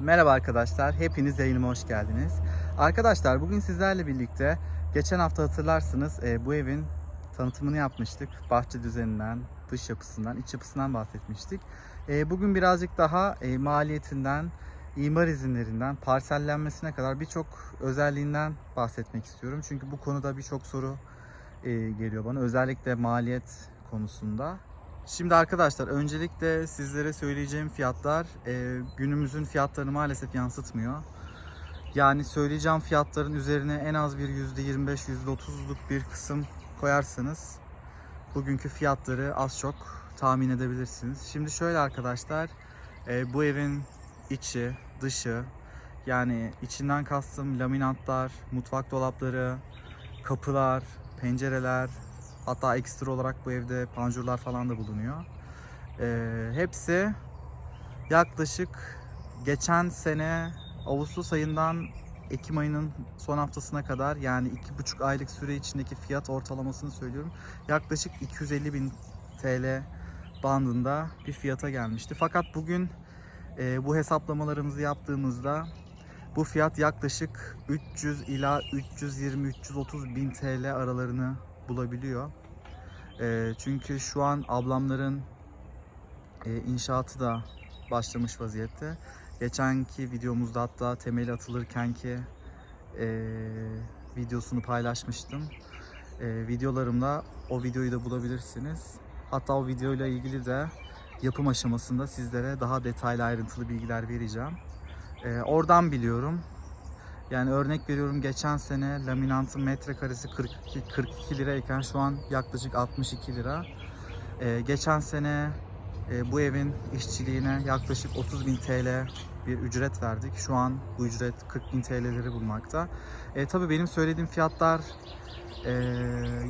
Merhaba arkadaşlar, hepiniz yayınıma hoş geldiniz. Arkadaşlar bugün sizlerle birlikte geçen hafta hatırlarsınız e, bu evin tanıtımını yapmıştık. Bahçe düzeninden, dış yapısından, iç yapısından bahsetmiştik. E, bugün birazcık daha e, maliyetinden, imar izinlerinden, parsellenmesine kadar birçok özelliğinden bahsetmek istiyorum. Çünkü bu konuda birçok soru e, geliyor bana. Özellikle maliyet konusunda. Şimdi arkadaşlar öncelikle sizlere söyleyeceğim fiyatlar e, günümüzün fiyatlarını maalesef yansıtmıyor. Yani söyleyeceğim fiyatların üzerine en az bir %25, %30'luk bir kısım koyarsanız bugünkü fiyatları az çok tahmin edebilirsiniz. Şimdi şöyle arkadaşlar e, bu evin içi, dışı yani içinden kastım laminatlar, mutfak dolapları, kapılar, pencereler, Hatta ekstra olarak bu evde panjurlar falan da bulunuyor. Ee, hepsi yaklaşık geçen sene Ağustos ayından Ekim ayının son haftasına kadar yani iki buçuk aylık süre içindeki fiyat ortalamasını söylüyorum. Yaklaşık 250 bin TL bandında bir fiyata gelmişti. Fakat bugün e, bu hesaplamalarımızı yaptığımızda bu fiyat yaklaşık 300 ila 320-330 bin TL aralarını bulabiliyor. E, çünkü şu an ablamların e, inşaatı da başlamış vaziyette. Geçenki videomuzda hatta temeli atılırkenki e, videosunu paylaşmıştım. E, videolarımda o videoyu da bulabilirsiniz. Hatta o videoyla ilgili de yapım aşamasında sizlere daha detaylı ayrıntılı bilgiler vereceğim. E, oradan biliyorum. Yani örnek veriyorum geçen sene laminantın metrekaresi 42, 42 lirayken şu an yaklaşık 62 lira. Ee, geçen sene e, bu evin işçiliğine yaklaşık 30 bin TL bir ücret verdik. Şu an bu ücret 40 bin TL'leri bulmakta. E, tabii benim söylediğim fiyatlar e,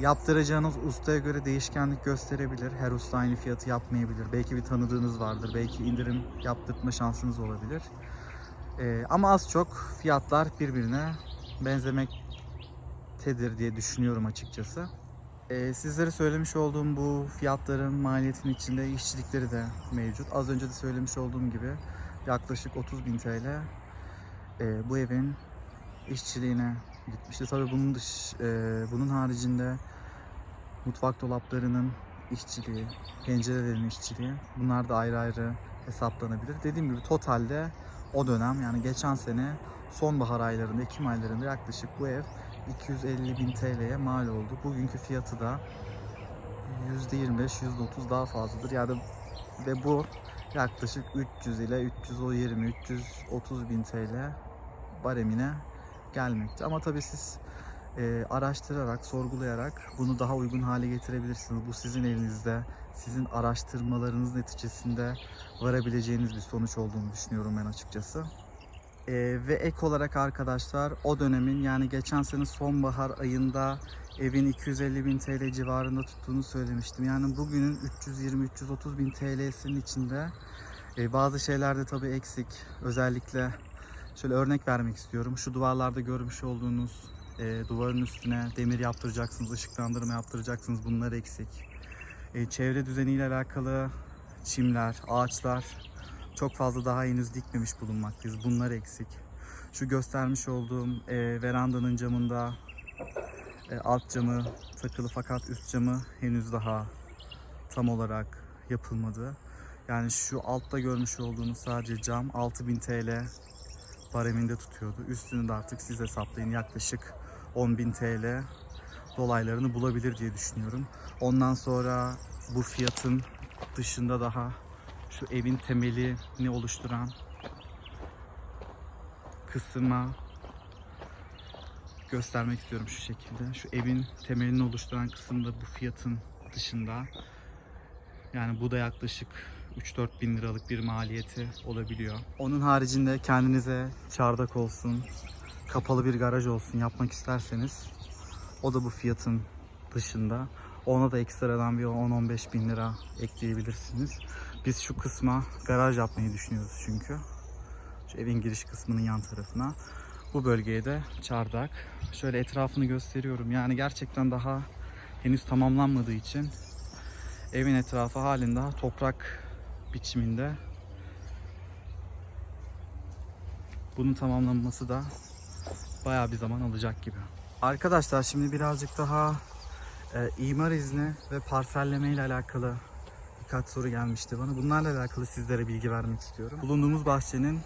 yaptıracağınız ustaya göre değişkenlik gösterebilir. Her usta aynı fiyatı yapmayabilir. Belki bir tanıdığınız vardır. Belki indirim yaptırma şansınız olabilir. Ee, ama az çok fiyatlar birbirine benzemektedir diye düşünüyorum açıkçası. Ee, sizlere söylemiş olduğum bu fiyatların maliyetin içinde işçilikleri de mevcut. Az önce de söylemiş olduğum gibi yaklaşık 30 bin TL e, bu evin işçiliğine gitmişti. Tabii bunun dış, e, bunun haricinde mutfak dolaplarının işçiliği, pencerelerin işçiliği bunlar da ayrı ayrı hesaplanabilir. Dediğim gibi totalde o dönem yani geçen sene sonbahar aylarında, Ekim aylarında yaklaşık bu ev 250 bin TL'ye mal oldu. Bugünkü fiyatı da %25, %30 daha fazladır. Yani ve bu yaklaşık 300 ile 320, 330 bin TL baremine gelmekte. Ama tabii siz e, araştırarak, sorgulayarak bunu daha uygun hale getirebilirsiniz. Bu sizin elinizde, sizin araştırmalarınız neticesinde varabileceğiniz bir sonuç olduğunu düşünüyorum ben açıkçası. E, ve ek olarak arkadaşlar o dönemin yani geçen sene sonbahar ayında evin 250 bin TL civarında tuttuğunu söylemiştim. Yani bugünün 320-330 bin TL'sinin içinde e, bazı şeylerde tabii eksik. Özellikle şöyle örnek vermek istiyorum. Şu duvarlarda görmüş olduğunuz e, duvarın üstüne demir yaptıracaksınız, ışıklandırma yaptıracaksınız. Bunlar eksik. E, çevre düzeniyle alakalı çimler, ağaçlar çok fazla daha henüz dikmemiş bulunmaktayız. Bunlar eksik. Şu göstermiş olduğum e, verandanın camında e, alt camı takılı fakat üst camı henüz daha tam olarak yapılmadı. Yani şu altta görmüş olduğunuz sadece cam 6000 TL bareminde tutuyordu. Üstünü de artık siz hesaplayın yaklaşık 10.000 TL dolaylarını bulabilir diye düşünüyorum. Ondan sonra bu fiyatın dışında daha şu evin temelini oluşturan kısma göstermek istiyorum şu şekilde. Şu evin temelini oluşturan kısımda bu fiyatın dışında yani bu da yaklaşık 3-4 bin liralık bir maliyeti olabiliyor. Onun haricinde kendinize çardak olsun, kapalı bir garaj olsun yapmak isterseniz o da bu fiyatın dışında. Ona da ekstradan bir 10-15 bin lira ekleyebilirsiniz. Biz şu kısma garaj yapmayı düşünüyoruz çünkü. Şu evin giriş kısmının yan tarafına. Bu bölgeye de çardak. Şöyle etrafını gösteriyorum. Yani gerçekten daha henüz tamamlanmadığı için evin etrafı halen daha toprak biçiminde. Bunun tamamlanması da bayağı bir zaman alacak gibi. Arkadaşlar şimdi birazcık daha e, imar izni ve parselleme ile alakalı birkaç soru gelmişti bana. Bunlarla alakalı sizlere bilgi vermek istiyorum. Bulunduğumuz bahçenin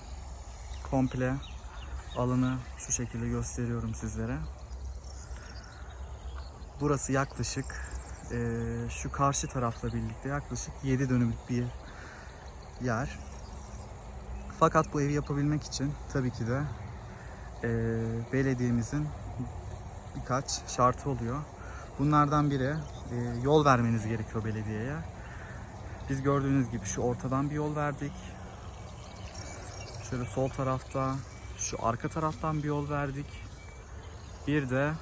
komple alanı şu şekilde gösteriyorum sizlere. Burası yaklaşık e, şu karşı tarafla birlikte yaklaşık 7 dönümlük bir yer. Fakat bu evi yapabilmek için tabii ki de e, belediyemizin birkaç şartı oluyor. Bunlardan biri e, yol vermeniz gerekiyor belediyeye. Biz gördüğünüz gibi şu ortadan bir yol verdik. Şöyle sol tarafta, şu arka taraftan bir yol verdik. Bir de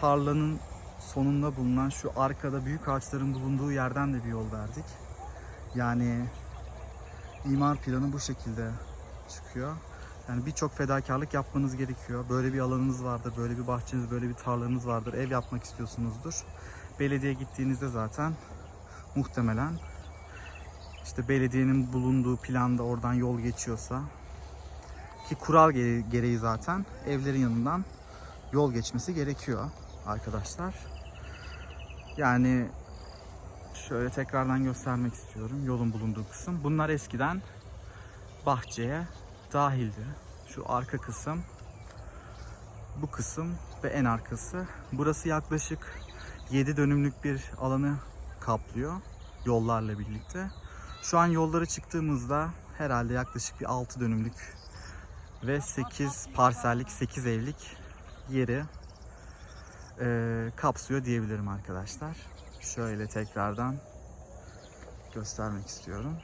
tarlanın sonunda bulunan şu arkada büyük ağaçların bulunduğu yerden de bir yol verdik. Yani imar planı bu şekilde çıkıyor. Yani birçok fedakarlık yapmanız gerekiyor. Böyle bir alanınız vardır, böyle bir bahçeniz, böyle bir tarlanız vardır, ev yapmak istiyorsunuzdur. Belediye gittiğinizde zaten muhtemelen işte belediyenin bulunduğu planda oradan yol geçiyorsa ki kural gere- gereği zaten evlerin yanından yol geçmesi gerekiyor arkadaşlar. Yani şöyle tekrardan göstermek istiyorum yolun bulunduğu kısım. Bunlar eskiden bahçeye dahildi. Şu arka kısım, bu kısım ve en arkası. Burası yaklaşık 7 dönümlük bir alanı kaplıyor yollarla birlikte. Şu an yollara çıktığımızda herhalde yaklaşık bir 6 dönümlük ve 8 parsellik 8 evlik yeri eee, kapsıyor diyebilirim arkadaşlar. Şöyle tekrardan göstermek istiyorum.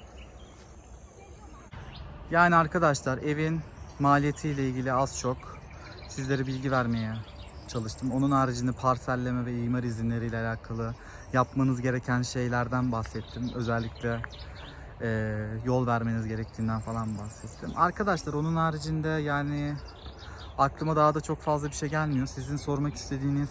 Yani arkadaşlar evin maliyetiyle ilgili az çok sizlere bilgi vermeye çalıştım. Onun haricinde parselleme ve imar izinleriyle alakalı yapmanız gereken şeylerden bahsettim. Özellikle e, yol vermeniz gerektiğinden falan bahsettim. Arkadaşlar onun haricinde yani aklıma daha da çok fazla bir şey gelmiyor. Sizin sormak istediğiniz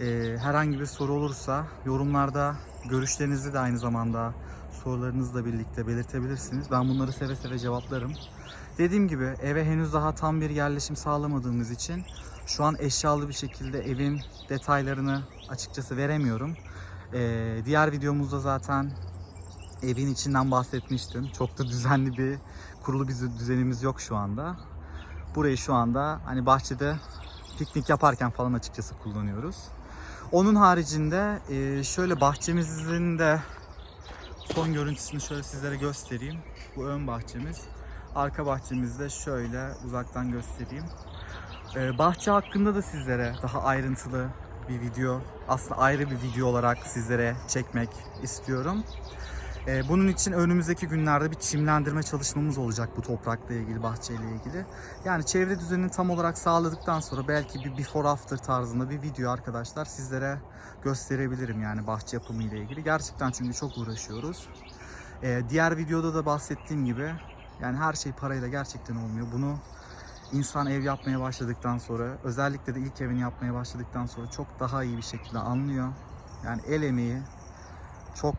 e, herhangi bir soru olursa yorumlarda görüşlerinizi de aynı zamanda sorularınızla birlikte belirtebilirsiniz. Ben bunları seve seve cevaplarım. Dediğim gibi eve henüz daha tam bir yerleşim sağlamadığımız için şu an eşyalı bir şekilde evin detaylarını açıkçası veremiyorum. Ee, diğer videomuzda zaten evin içinden bahsetmiştim. Çok da düzenli bir kurulu bir düzenimiz yok şu anda. Burayı şu anda hani bahçede piknik yaparken falan açıkçası kullanıyoruz. Onun haricinde e, şöyle bahçemizin de son görüntüsünü şöyle sizlere göstereyim. Bu ön bahçemiz. Arka bahçemizde şöyle uzaktan göstereyim. Ee, bahçe hakkında da sizlere daha ayrıntılı bir video, aslında ayrı bir video olarak sizlere çekmek istiyorum. Ee, bunun için önümüzdeki günlerde bir çimlendirme çalışmamız olacak bu toprakla ilgili, bahçeyle ilgili. Yani çevre düzenini tam olarak sağladıktan sonra belki bir before after tarzında bir video arkadaşlar sizlere gösterebilirim yani bahçe yapımı ile ilgili. Gerçekten çünkü çok uğraşıyoruz. Ee, diğer videoda da bahsettiğim gibi yani her şey parayla gerçekten olmuyor. Bunu insan ev yapmaya başladıktan sonra özellikle de ilk evini yapmaya başladıktan sonra çok daha iyi bir şekilde anlıyor. Yani el emeği çok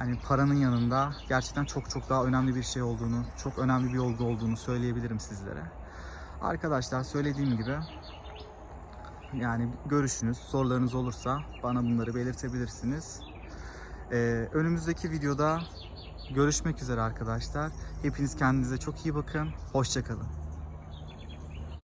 hani paranın yanında gerçekten çok çok daha önemli bir şey olduğunu, çok önemli bir olgu olduğunu söyleyebilirim sizlere. Arkadaşlar söylediğim gibi yani görüşünüz, sorularınız olursa bana bunları belirtebilirsiniz. Ee, önümüzdeki videoda görüşmek üzere arkadaşlar. Hepiniz kendinize çok iyi bakın. Hoşçakalın.